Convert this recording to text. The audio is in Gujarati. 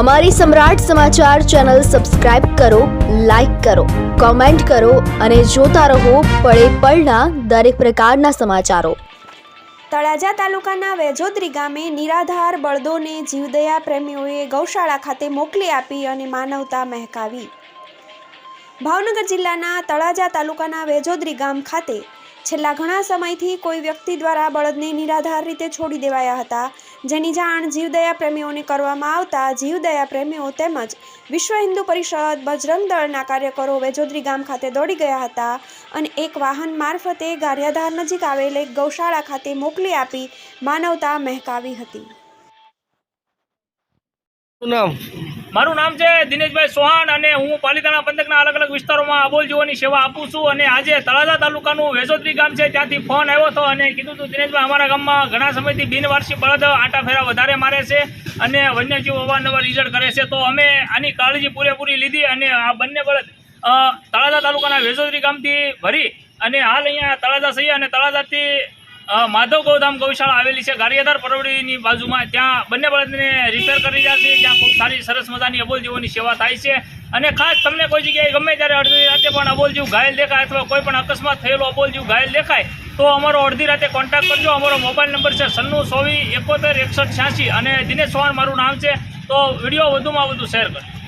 અમારી સમ્રાટ સમાચાર ચેનલ સબસ્ક્રાઇબ કરો, લાઇક કરો, કોમેન્ટ કરો અને જોતા રહો પળે પળના દરેક પ્રકારના સમાચારો. તળાજા તાલુકાના વેજોદરી ગામે નિરાધાર બળદોને જીવદયા પ્રેમીઓએ ગૌશાળા ખાતે મોકલી આપી અને માનવતા મહેકાવી. ભાવનગર જિલ્લાના તળાજા તાલુકાના વેજોદરી ગામ ખાતે છેલ્લા ઘણા સમયથી કોઈ વ્યક્તિ દ્વારા બળદને નિરાધાર રીતે છોડી દેવાયા હતા. જેની જાણ જીવદયા પ્રેમીઓને કરવામાં આવતા જીવદયા પ્રેમીઓ તેમજ વિશ્વ હિન્દુ પરિષદ બજરંગ દળના કાર્યકરો વેજોદરી ગામ ખાતે દોડી ગયા હતા અને એક વાહન મારફતે ગારિયાધાર નજીક આવેલ એક ગૌશાળા ખાતે મોકલી આપી માનવતા મહેકાવી હતી. નામ? મારું નામ છે દિનેશભાઈ સોહાણ અને હું પાલિતાણા પંથકના અલગ અલગ વિસ્તારોમાં અબોલ જીવોની સેવા આપું છું અને આજે તળાજા તાલુકાનું વેસોદરી ગામ છે, ત્યાંથી ફોન આવ્યો હતો અને કીધું હતું દિનેશભાઈ, અમારા ગામમાં ઘણા સમયથી બિનવારસી બળદ આટા ફેરા વધારે મારે છે અને વન્યજીવ અવારનવાર રિઝલ્ટ કરે છે. તો અમે આની કાળજી પૂરેપૂરી લીધી અને આ બંને બળદ તળાજા તાલુકાના વેજોદરી ગામથી ભરી અને હાલ અહીંયા તળાજા સહી અને તળાજાથી માધવ ગૌધામ ગૌશાળા આવેલી છે. ગારિયાધાર પરવડીની બાજુમાં ત્યાં બંને બળદને રિપેર કરી રહ્યા છે. ત્યાં ખૂબ સારી, સરસ મજાની અબોલ જીવોની સેવા થાય છે. અને ખાસ તમને કોઈ જગ્યાએ ગમે ત્યારે અડધી રાતે પણ અબોલ જીવ ઘાયલ દેખાય અથવા કોઈ પણ અકસ્માત થયેલો અબોલ જીવ ઘાયલ દેખાય, તો અમારો અડધી રાતે કોન્ટેક્ટ કરજો. અમારો મોબાઈલ નંબર છે સન્નું સોવી એકોતેર, એકસઠ, છ્યાસી અને દિનેશ ચૌહાણ મારું નામ છે. તો વીડિયો વધુમાં વધુ શેર કરજો.